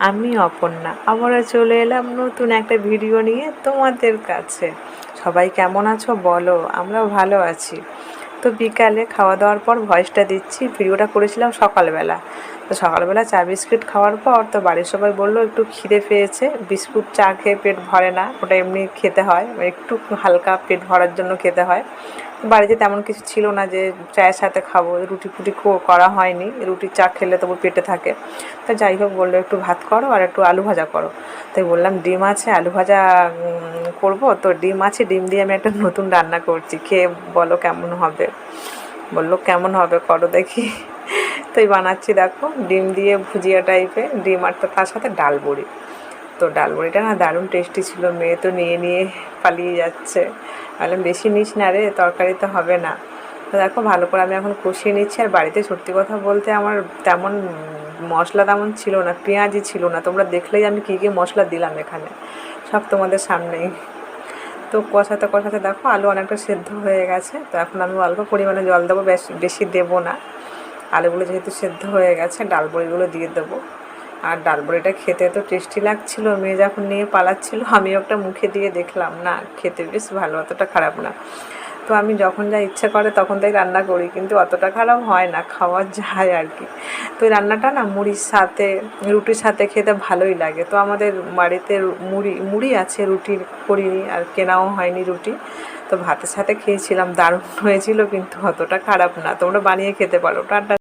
আমি অপর্ণা। আমরা চলে এলাম নতুন একটা ভিডিও নিয়ে তোমাদের কাছে। সবাই কেমন আছো বলো? আমরা ভালো আছি। তো বিকালে খাওয়া দাওয়ার পর ভয়েসটা দিচ্ছি। ভিডিওটা করেছিলাম সকালবেলা। তো সকালবেলা চা, বিস্কুট খাওয়ার পর তো বাড়ির সবাই বলল, একটু খিদে পেয়েছে। বিস্কুট চা খেয়ে পেট ভরে না, ওটা এমনি খেতে হয়। একটু হালকা পেট ভরার জন্য খেতে হয়। বাড়িতে তেমন কিছু ছিল না যে চায়ের সাথে খাব, রুটি ফুটি করা হয়নি। রুটি চা খেলে তবু পেটে থাকে। তো যাই হোক বলল, একটু ভাত করো আর একটু আলু ভাজা করো। তাই বললাম, ডিম আছে, আলু ভাজা করব? তো ডিম আছে, ডিম দিয়ে আমি একটা নতুন রান্না করছি। খেয়ে বলো কেমন হবে? বলল, কেমন হবে করো দেখি। তাই বানাচ্ছি দেখো, ডিম দিয়ে ভুজিয়া টাইপের ডিম আর তার সাথে ডাল বড়ি। তো ডাল বড়িটা না দারুণ টেস্টি ছিল, মেয়ে তো নিয়ে নিয়ে পালিয়ে যাচ্ছে। বললাম, বেশি নিস না রে, তরকারি তো হবে না। তো দেখো, ভালো করে আমি এখন কষিয়ে নিচ্ছি। আর বাড়িতে সত্যি কথা বলতে আমার তেমন মশলা তেমন ছিল না, পেঁয়াজই ছিল না। তোমরা দেখলেই আমি কী কী মশলা দিলাম এখানে। সব তোমাদের সামনেই। তো কষাতে কষাতে দেখো আলু অনেকটা সেদ্ধ হয়ে গেছে। তো এখন আমি অল্প পরিমাণে জল দেবো, বেশ দেবো না। আলুগুলো যেহেতু সেদ্ধ হয়ে গেছে, ডাল বড়িগুলো দিয়ে দেবো। আর ডাল বড়িটা খেতে তো টেস্টি লাগছিল, মেয়ে যখন নিয়ে পালাচ্ছিল, আমিও একটা মুখে দিয়ে দেখলাম, না, খেতে বেশ ভালো, অতটা খারাপ না। তো আমি যখন যা ইচ্ছে করে তখন তাই রান্না করি, কিন্তু অতটা খারাপ হয় না, খাওয়া যায় আর কি। তো রান্নাটা না মুড়ির সাথে, রুটির সাথে খেতে ভালোই লাগে। তো আমাদের বাড়িতে মুড়ি মুড়ি আছে রুটি করিনি আর কেনাও হয়নি রুটি। তো ভাতের সাথে খেয়েছিলাম, দারুণ হয়েছিল, কিন্তু অতটা খারাপ না। তোমরা বানিয়ে খেতে পারো। টাটা।